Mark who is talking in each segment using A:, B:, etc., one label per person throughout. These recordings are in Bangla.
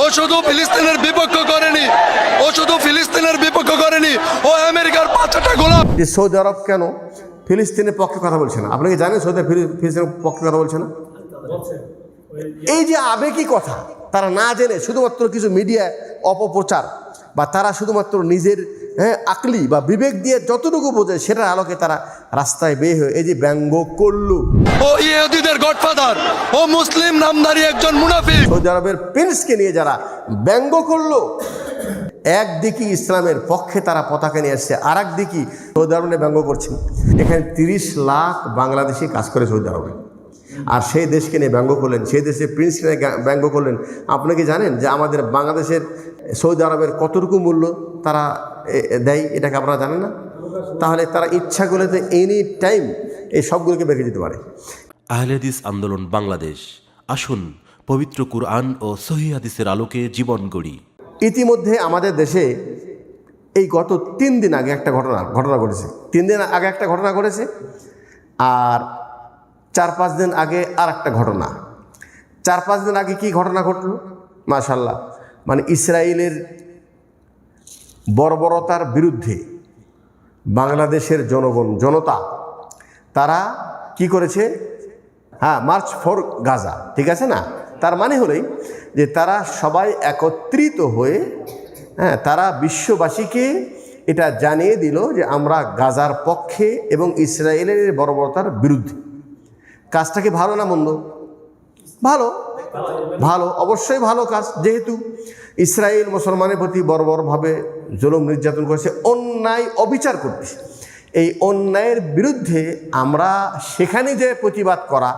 A: ও শুধু ফিলিস্তিনের বিপক্ষ করেনি। ও শুধু ফিলিস্তিনের বিপক্ষ করেনি। ও আমেরিকার পাঁচটা গোলাপ।
B: সৌদি আরব কেন ফিলিস্তিনের পক্ষে কথা বলছে না? আপনি কি জানেন সৌদি ফিলিস্তিনের পক্ষে কথা বলছে না? এই যে আবেগী কথা, তারা না জেনে শুধুমাত্র কিছু মিডিয়া অপপ্রচার, বা তারা শুধুমাত্র নিজের হ্যাঁ আকলি বা বিবেক দিয়ে যতটুকু বোঝে সেটার আলোকে তারা রাস্তায় বের হয়ে এই যে ব্যঙ্গ করল।
A: ও ইহুদিদের গডফাদার ও মুসলিম নামধারী একজন মুনাফিক।
B: সৌদি আরবের প্রিন্সকে নিয়ে যারা ব্যঙ্গ করল একদিকে ইসলামের পক্ষে তারা পতাকা নিয়ে আসছে আর একদিকে সৌদি আরব ব্যঙ্গ করছেন এখানে তিরিশ লাখ বাংলাদেশি কাজ করে সৌদি আরবে। আর সেই দেশকে নিয়ে ব্যঙ্গ করলেন সেই দেশে প্রিন্সকে নিয়ে ব্যঙ্গ করলেন। আপনি কি জানেন যে আমাদের বাংলাদেশের সৌদি আরবের কতটুকু মূল্য তারা দেয় এটাকে আপনারা জানেন না? তাহলে তারা ইচ্ছা করলে তো এনি টাইম এই সবগুলোকে বেঁকে যেতে পারে।
C: আহলেদিস আন্দোলন বাংলাদেশ। আসুন পবিত্র কুরআন ও সহি হাদিসের আলোকে জীবন গড়ি।
B: ইতিমধ্যে আমাদের দেশে এই গত তিন দিন আগে একটা ঘটনা ঘটনা ঘটেছে। তিন দিন আগে একটা ঘটনা ঘটেছে। আর চার পাঁচ দিন আগে আর একটা ঘটনা। চার পাঁচ দিন আগে কি ঘটনা ঘটলো? মাশাল্লাহ মানে ইসরায়েলের বর্বরতার বিরুদ্ধে বাংলাদেশের জনগণ, জনতা, তারা কি করেছে? হ্যাঁ মার্চ ফর গাজা, ঠিক আছে না? তার মানে হলেই যে তারা সবাই একত্রিত হয়ে হ্যাঁ তারা বিশ্ববাসীকে এটা জানিয়ে দিল যে আমরা গাজার পক্ষে এবং ইসরায়েলের বর্বরতার বিরুদ্ধে। কাজটা কি ভালো না মন্দ? ভালো। ভালো, অবশ্যই ভালো কাজ। যেহেতু ইসরায়েল মুসলমানের প্রতি বর্বরভাবে জুলুম নির্যাতন করেছে, অন্যায় অবিচার করছে এই অন্যায়ের বিরুদ্ধে আমরা সেখানে যে প্রতিবাদ করা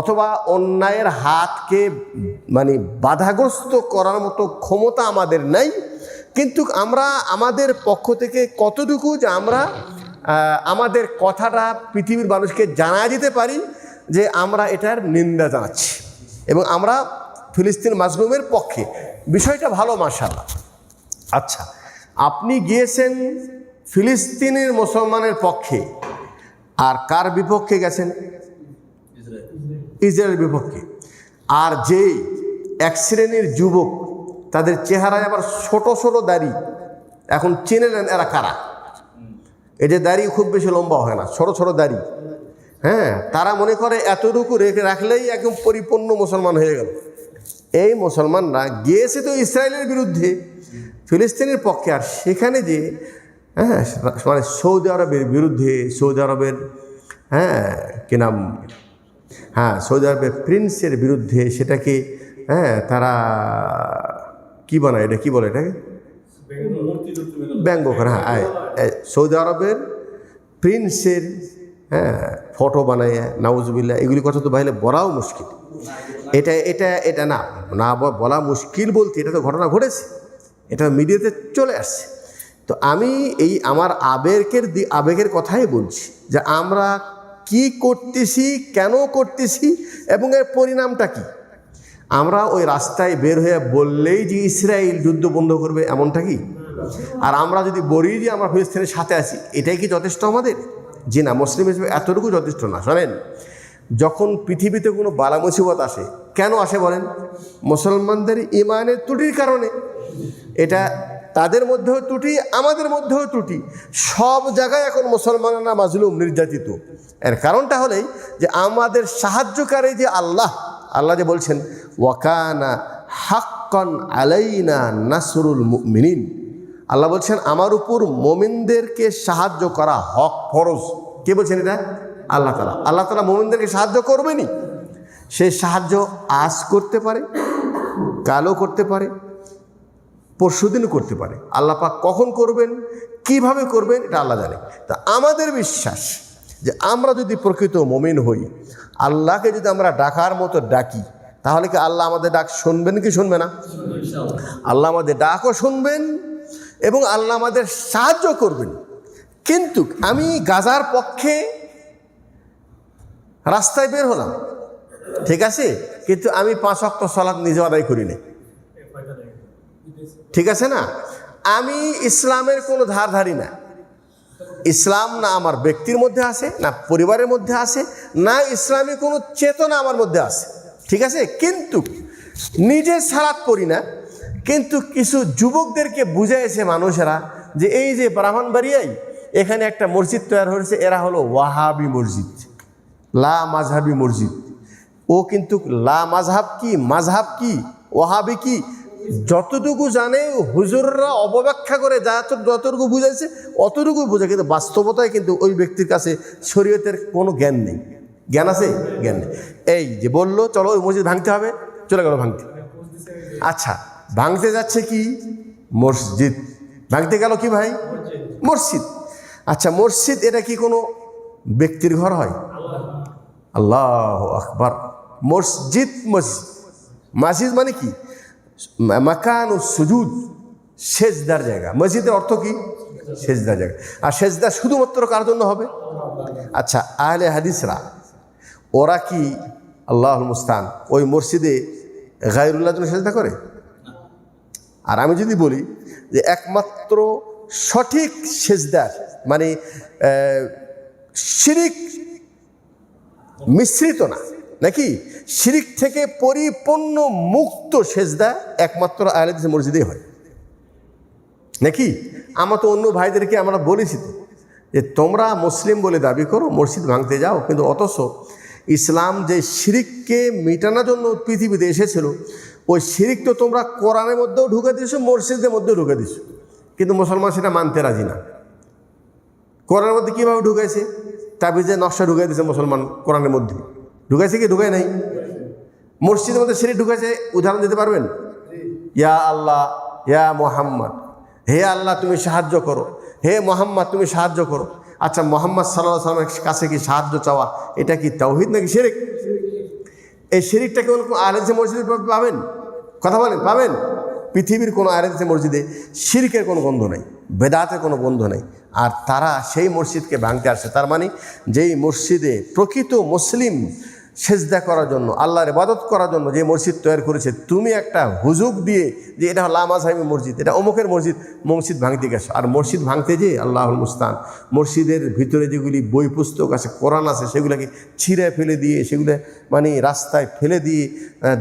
B: অথবা অন্যায়ের হাতকে মানে বাধাগ্রস্ত করার মতো ক্ষমতা আমাদের নাই, কিন্তু আমরা আমাদের পক্ষ থেকে কতটুকু যে আমরা আমাদের কথাটা পৃথিবীর মানুষকে জানা যেতে পারি যে আমরা এটার নিন্দা জানাচ্ছি এবং আমরা ফিলিস্তিন মাজলুমের পক্ষে। বিষয়টা ভালো মার্শাল্লাহ আচ্ছা আপনি গিয়েছেন ফিলিস্তিনের মুসলমানের পক্ষে, আর কার বিপক্ষে গেছেন? ইসরায়েলের বিপক্ষে। আর যেই এক শ্রেণির যুবক, তাদের চেহারায় আবার ছোট ছোট দাড়ি, এখন চিনে নেন এরা কারা? এদের দাড়ি খুব বেশি লম্বা হয় না, ছোট ছোট দাড়ি। হ্যাঁ তারা মনে করে এতটুকু রেখে রাখলেই একদম পরিপূর্ণ মুসলমান হয়ে গেল। এই মুসলমানরা গিয়েছে তো ইসরায়েলের বিরুদ্ধে ফিলিস্তিনের পক্ষে আর সেখানে যে হ্যাঁ মানে সৌদি আরবের বিরুদ্ধে সৌদি আরবের হ্যাঁ কি নাম? হ্যাঁ সৌদি আরবের প্রিন্সের বিরুদ্ধে সেটাকে হ্যাঁ তারা কি বানায় এটা কি বলে এটাকে? ব্যঙ্গ করে হ্যাঁ সৌদি আরবের প্রিন্সের হ্যাঁ ফটো বানায় নাউজবিল্লা এগুলি কথা তো বাইরে বলাও মুশকিল। এটা এটা এটা না না বলা মুশকিল বলতে এটা তো ঘটনা ঘটেছে। এটা মিডিয়াতে চলে আসছে। তো আমি এই আমার আবেগের আবেগের কথাই বলছি যে আমরা কি করতেছি, কেন করতেছি এবং এর পরিণামটা কি? আমরা ওই রাস্তায় বের হয়ে বললেই যে ইসরায়েল যুদ্ধ বন্ধ করবে এমনটা কি? আর আমরা যদি বলি যে আমরা ফিলিস্তিনের সাথে আছি, এটাই কি যথেষ্ট আমাদের? জি না, মুসলিম হিসেবে এতটুকু যথেষ্ট না। শোনেন, যখন পৃথিবীতে কোনো বালা মুসিবত আসে, কেন আসে বলেন? মুসলমানদের ইমানের ত্রুটির কারণে। এটা তাদের মধ্যেও ত্রুটি, আমাদের মধ্যেও ত্রুটি। সব জায়গায় এখন মুসলমানরা মাজলুম, নির্যাতিত। এর কারণটা হলেই যে আমাদের সাহায্যকারী যে আল্লাহ আল্লাহ যে বলছেন ওয়াকানা হাক্কন আলাইনা নাসরুল মুমিনিন। আল্লাহ বলছেন আমার উপর মোমিনদেরকে সাহায্য করা হক ফরজ। কে বলছেন এটা? আল্লাহ তালা আল্লাহ তালা মোমিনদেরকে সাহায্য করবেনই সেই সাহায্য আজ করতে পারে কালও করতে পারে পরশুদিনও করতে পারে। আল্লাহ পাক কখন করবেন কীভাবে করবেন এটা আল্লাহ জানে। তা আমাদের বিশ্বাস যে আমরা যদি প্রকৃত মমিন হই আল্লাহকে যদি আমরা ডাকার মতো ডাকি তাহলে কি আল্লাহ আমাদের ডাক শুনবেন কি শুনবে না? আল্লাহ আমাদের ডাকও শুনবেন এবং আল্লাহ আমাদের সাহায্য করবেন। কিন্তু আমি গাজার পক্ষে রাস্তায় বের হলাম। ঠিক আছে? কিন্তু আমি পাঁচ অক্ট সলাৎ নিজে আদায় করি না ঠিক আছে না? আমি ইসলামের কোনো ধার ধারি না। ইসলাম না আমার ব্যক্তির মধ্যে আছে, না পরিবারের মধ্যে আছে, না ইসলামী কোনো চেতনা আমার মধ্যে আছে। ঠিক আছে? কিন্তু নিজে সালাত করি না। কিন্তু কিছু যুবকদেরকে বুঝাইছে মানুষেরা যে এই যে ব্রাহ্মণবাড়িয়ায় এখানে একটা মসজিদ তৈরি হয়েছে, এরা হলো ওয়াহাবি মসজিদ, লা মাঝহাবি মসজিদ। ও কিন্তু লা মাঝহাব কি মাঝহাব কি, ওয়াহাবি কি, যতটুকু জানে হুজুররা অপব্যাখ্যা করে, যা যতটুকু বুঝাইছে অতটুকু বোঝে, কিন্তু বাস্তবতায় কিন্তু ওই ব্যক্তির কাছে শরীয়তের কোনো জ্ঞান নেই। জ্ঞান আছে? জ্ঞান নেই। এই যে বলল, চলো ওই মসজিদ ভাঙতে হবে, চলে গেল ভাঙতে। আচ্ছা ভাঙতে যাচ্ছে কি? মসজিদ। ভাঙতে গেল কি ভাই? মসজিদ। আচ্ছা মসজিদ এটা কি কোনো ব্যক্তির ঘর হয়? আল্লাহ আকবার। মসজিদ মসজিদ। মসজিদ মানে কি? মাকান ও সুজুদ, সেজদার জায়গা। মসজিদের অর্থ কি? সেজদার জায়গা। আর সেজদা শুধুমাত্র কার জন্য হবে? আচ্ছা আহলে হাদিসরা, ওরা কি আল্লাহ মুস্তান ওই মসজিদে গায়রুল্লাহ জন্য সেজদা করে? আর আমি যদি বলি যে একমাত্র সঠিক সেজদার মানে শিরিক মিশ্রিত না, নাকি? শিরিক থেকে পরিপূর্ণ মুক্ত সেজদা একমাত্র আহলেদিস মসজিদেই হয়। নাকি? আমরা তো অন্য ভাইদেরকে আমরা বলেছি তো, যে তোমরা মুসলিম বলে দাবি করো, মসজিদ ভাঙতে যাও, কিন্তু অথচ ইসলাম যে শিরিককে মেটানোর জন্য পৃথিবীতে এসেছিল ওই শিরিক তো তোমরা কোরআনের মধ্যেও ঢুকে দিয়েছ, মসজিদের মধ্যেও ঢুকে দিয়েছ। কিন্তু মুসলমান সেটা মানতে রাজি না। কোরআনের মধ্যে কীভাবে ঢুকাইছে তাবিজে নকশা ঢুকাই দিয়েছে মুসলমান কোরআনের মধ্যে। ঢুকাইছে কি? ঢুকায় নাই। মসজিদের মধ্যে সিঁড়ি ঢুকেছে, উদাহরণ দিতে পারবেন? ইয়া আল্লাহ, ইয়া মোহাম্মদ। হে আল্লাহ, তুমি সাহায্য করো। হে মোহাম্মদ, তুমি সাহায্য করো। আচ্ছা মোহাম্মদ সাল্লাহ সাল্লামের কাছে কি সাহায্য চাওয়া? এটা কি তাওহিদ নাকি শিরিক? এই শিরিকটা আর আলেন্সে মসজিদে পাবেন? কথা বলেন, পাবেন? পৃথিবীর কোনো আলেন্সে মসজিদে শিরিকের কোনো গন্ধ নেই বেদাতে কোনো গন্ধ নেই। আর তারা সেই মসজিদকে ভাঙতে আসে তার মানে যেই মসজিদে প্রকৃত মুসলিম সেজদা করার জন্য, আল্লাহর ইবাদত করার জন্য যে মসজিদ তৈরি করেছে, তুমি একটা হুজুক দিয়ে, যে এটা লামা সাহেবের মসজিদ, এটা অমুকের মসজিদ মসজিদ ভাঙতে গেছো। আর মসজিদ ভাঙতে যে আল্লাহুল মুস্তান, মসজিদের ভিতরে যেগুলি বই পুস্তক আছে, কোরআন আছে, সেগুলোকে ছিঁড়ে ফেলে দিয়ে, সেগুলো মানে রাস্তায় ফেলে দিয়ে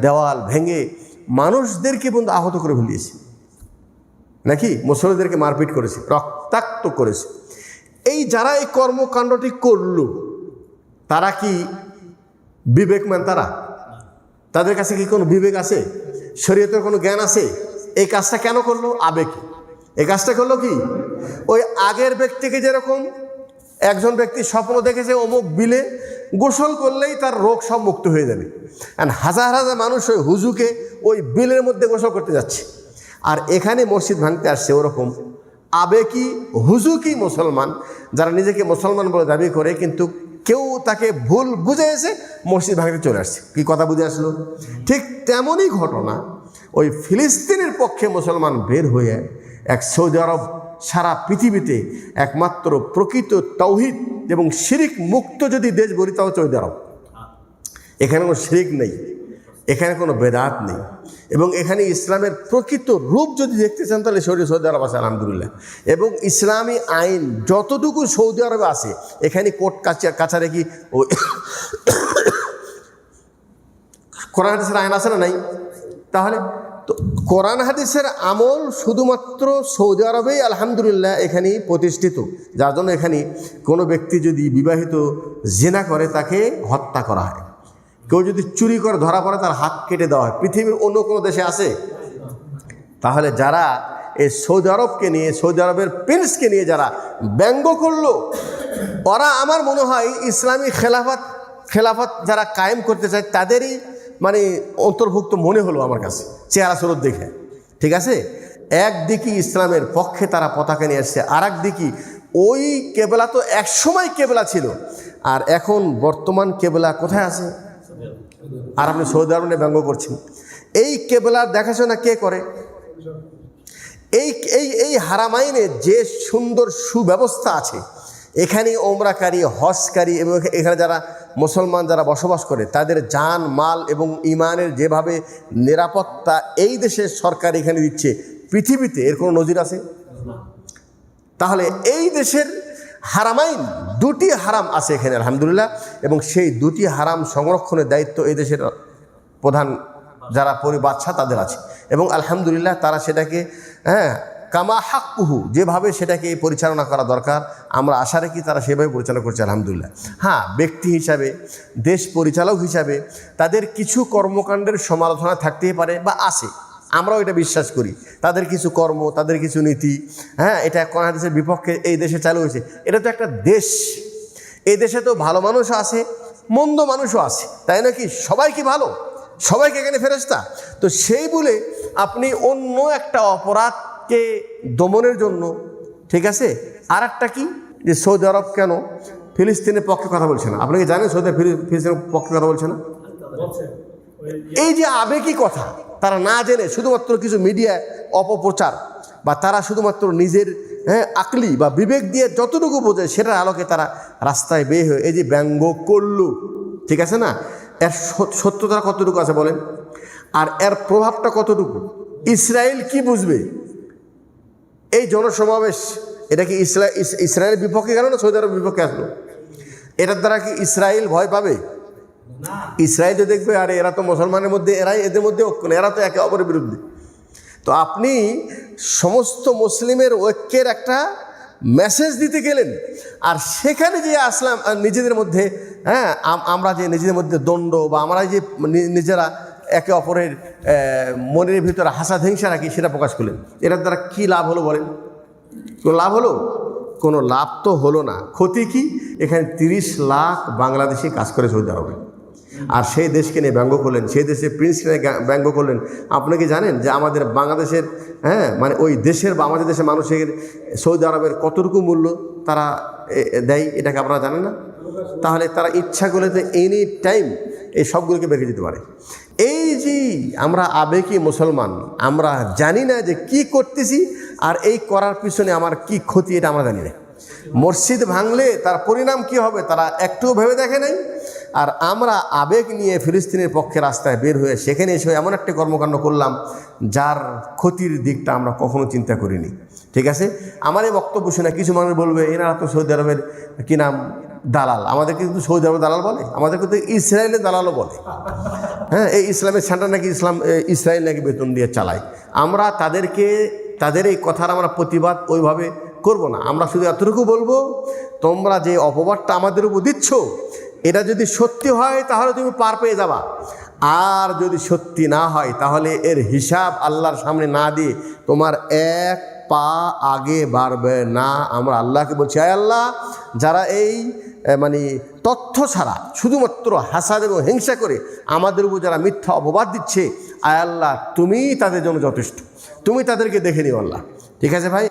B: দেওয়াল ভেঙে মানুষদেরকে বন্ধু আহত করে ফেলিয়েছে। নাকি? মুসলিমদেরকে মারপিট করেছে, রক্তাক্ত করেছে। এই যারা এই কর্মকাণ্ডটি করল, তারা কি বিবেকমান তারা। তাদের কাছে কি কোনো বিবেক আছে? শরীয়তের কোনো জ্ঞান আছে? এই কাজটা কেন করল? আবেগ। এই কাজটা করল কি? ওই আগের ব্যক্তিকে যেরকম একজন ব্যক্তি স্বপ্ন দেখেছে অমুক বিলে গোসল করলেই তার রোগ সব মুক্ত হয়ে যাবে। আর হাজার হাজার মানুষ ওই হুজুকে ওই বিলের মধ্যে গোসল করতে যাচ্ছে। আর এখানে মসজিদ ভাঙতে আসছে ওরকম আবেকি হুজুকি মুসলমান, যারা নিজেকে মুসলমান বলে দাবি করে, কিন্তু কেউ তাকে ভুল বুঝে এসে মসজিদ ভাঙতে চলে আসছে। কি কথা বুঝে আসলো? ঠিক তেমনই ঘটনা ওই ফিলিস্তিনের পক্ষে মুসলমান বের হয়ে এক সৌদি আরব সারা পৃথিবীতে একমাত্র প্রকৃত তৌহিদ এবং শিরিক মুক্ত যদি দেশ বলি তাও সৌদি আরব। এখানে কোনো শিরিক নেই। এখানে কোনো বেদাত নেই। এবং এখানে ইসলামের প্রকৃত রূপ যদি দেখতে চান, তাহলে সৌদি সৌদি আরব আছে, আলহামদুলিল্লাহ। এবং ইসলামী আইন যতটুকু সৌদি আরবে আছে, এখানে কোর্ট কাছা কাছারে কি কোরআন হাদিসের আইন আছে না নাই? তাহলে তো কোরআন হাদিসের আমল শুধুমাত্র সৌদি আরবেই আলহামদুলিল্লাহ এখানে প্রতিষ্ঠিত। যার জন্য এখানে কোনো ব্যক্তি যদি বিবাহিত জেনা করে, তাকে হত্যা করা হয়। কেউ যদি চুরি করে, ধরা পড়ে, তার হাত কেটে দেওয়া হয়। পৃথিবীর অন্য কোনো দেশে আছে? তাহলে যারা এই সৌদি আরবকে নিয়ে, সৌদি আরবের প্রিন্সকে নিয়ে যারা ব্যঙ্গ করল, ওরা আমার মনে হয় ইসলামী খেলাফত খেলাফত যারা কায়েম করতে চায়, তাদেরই মানে অন্তর্ভুক্ত মনে হলো আমার কাছে, চেহারা স্বরূপ দেখে। ঠিক আছে? একদিকে ইসলামের পক্ষে তারা পতাকা নিয়ে আসছে আর একদিকে ওই কেবলা তো একসময় কেবলা ছিল, আর এখন বর্তমান কেবলা কোথায় আছে? আর আপনি সৌদি আরব ব্যঙ্গ করছেন। এই কেবলার দেখাশোনা কে করে? এই এই এই হারামাইনে যে সুন্দর সুব্যবস্থা আছে এখানে ওমরাকারী, হজকারী এবং এখানে যারা মুসলমান যারা বসবাস করে, তাদের যান মাল এবং ইমানের যেভাবে নিরাপত্তা এই দেশের সরকার এখানে দিচ্ছে, পৃথিবীতে এর কোনো নজির আছে? তাহলে এই দেশের হারামাইন দুটি হারাম আছে এখানে, আলহামদুলিল্লাহ। এবং সেই দুটি হারাম সংরক্ষণের দায়িত্ব এই দেশের প্রধান যারা পরিবাচ্ছা তাদের আছে। এবং আলহামদুলিল্লাহ তারা সেটাকে হ্যাঁ কামা হাক্কুহু, যেভাবে সেটাকে পরিচালনা করা দরকার, আমরা আশা রাখি তারা সেভাবে পরিচালনা করছে, আলহামদুলিল্লাহ। হ্যাঁ ব্যক্তি হিসাবে, দেশ পরিচালক হিসাবে তাদের কিছু কর্মকাণ্ডের সমালোচনা থাকতেই পারে বা আছে। আমরাও এটা বিশ্বাস করি। তাদের কিছু কর্ম, তাদের কিছু নীতি হ্যাঁ এটা কোন দেশের বিপক্ষে এই দেশে চালু হয়েছে। এটা তো একটা দেশ। এই দেশে তো ভালো মানুষও আছে, মন্দ মানুষও আছে, তাই নাকি সবাই কি ভালো? সবাইকে এখানে ফেরস্তা তো সেই বলে আপনি অন্য একটা অপরাধকে দমনের জন্য, ঠিক আছে? আর একটা কি? যে সৌদি আরব কেন ফিলিস্তিনের পক্ষে কথা বলছে না? আপনি কি জানেন সৌদি ফিলিস্তিনের পক্ষে কথা বলছে না? এই যে আবেগী কথা তারা না জেনে শুধুমাত্র কিছু মিডিয়ায় অপপ্রচার বা তারা শুধুমাত্র নিজের হ্যাঁ আকলি বা বিবেক দিয়ে যতটুকু বোঝে সেটার আলোকে তারা রাস্তায় বের হয়ে, এই যে ব্যঙ্গ করলু, ঠিক আছে না? এর সত- সত্যতা কতটুকু আছে বলেন? আর এর প্রভাবটা কতটুকু? ইসরায়েল কি বুঝবে? এই জনসমাবেশ, এটা কি ইসরা ইসরায়েলের বিপক্ষে গেল না সৌদি আরবের বিপক্ষে আসলো? এটার দ্বারা কি ইসরায়েল ভয় পাবে? ইসরায়েল তো দেখবে আরে এরা তো মুসলমানের মধ্যে এরাই এদের মধ্যে ঐক্য নেই, এরা তো একে অপরের বিরুদ্ধে। তো আপনি সমস্ত মুসলিমের ঐক্যের একটা মেসেজ দিতে গেলেন আর সেখানে যে আসলাম নিজেদের মধ্যে হ্যাঁ আম- আমরা যে নিজেদের মধ্যে দণ্ড বা আমরা যে নিজেরা একে অপরের মনের ভিতরে হাসা হিংসা রাখি সেটা প্রকাশ করলেন। এটার দ্বারা কী লাভ হলো বলেন? কোনো লাভ হলো? কোনো লাভ তো হলো না। ক্ষতি কি? এখানে তিরিশ লাখ বাংলাদেশি কাজ করে সৌদি আরবে। আর সেই দেশকে নিয়ে ব্যঙ্গ করলেন, সেই দেশে প্রিন্সকে নিয়ে ব্যঙ্গ করলেন। আপনি কি জানেন যে আমাদের বাংলাদেশের হ্যাঁ মানে ওই দেশের বা আমাদের দেশের মানুষের সৌদি আরবের কতটুকু মূল্য তারা দেয়, এটাকে আপনারা জানেন না? তাহলে তারা ইচ্ছা করলে তো এনি টাইম এই সবগুলোকে বেঁকে দিতে পারে। এই যে আমরা আবেগী মুসলমান, আমরা জানি না যে কি করতেছি আর এই করার পিছনে আমার কি ক্ষতি, এটা আমরা জানি না। মসজিদ ভাঙলে তার পরিণাম কি হবে তারা একটুও ভেবে দেখে নাই আর আমরা আবেগ নিয়ে ফিলিস্তিনের পক্ষে রাস্তায় বের হয়ে সেখানে এসে এমন একটা কর্মকাণ্ড করলাম, যার ক্ষতির দিকটা আমরা কখনো চিন্তা করিনি। ঠিক আছে? আমার এই বক্তব্য শুনে কিছু মানুষ বলবে, এনারা তো সৌদি আরবের কি নাম? দালাল। আমাদের কিন্তু সৌদি আরবের দালাল বলে? আমাদের কিন্তু ইসরায়েলের দালালও বলে? হ্যাঁ এই ইসলামের সেন্টার নাকি ইসলাম ইসরায়েল নাকি বেতন দিয়ে চালায়? আমরা তাদেরকে, তাদের এই কথার আমরা প্রতিবাদ ওইভাবে করব না। আমরা শুধু এতটুকু বলব, তোমরা যে অপবাদটা আমাদের উপর দিচ্ছ এটা যদি সত্যি হয়, তাহলে তুমি পার পেয়ে যাবা। আর যদি সত্যি না হয়, তাহলে এর হিসাব আল্লাহর সামনে না দিয়ে তোমার এক পা আগে বাড়বে না। আমরা আল্লাহকে বলছি, আয় আল্লাহ, যারা এই মানে তথ্য ছাড়া, শুধুমাত্র হাসাদ এবং হিংসা করে আমাদের উপর যারা মিথ্যা অপবাদ দিচ্ছে, আয় আল্লাহ তুমি তাদের জন্য যথেষ্ট। তুমি তাদেরকে দেখে নিও আল্লাহ। ঠিক আছে ভাই?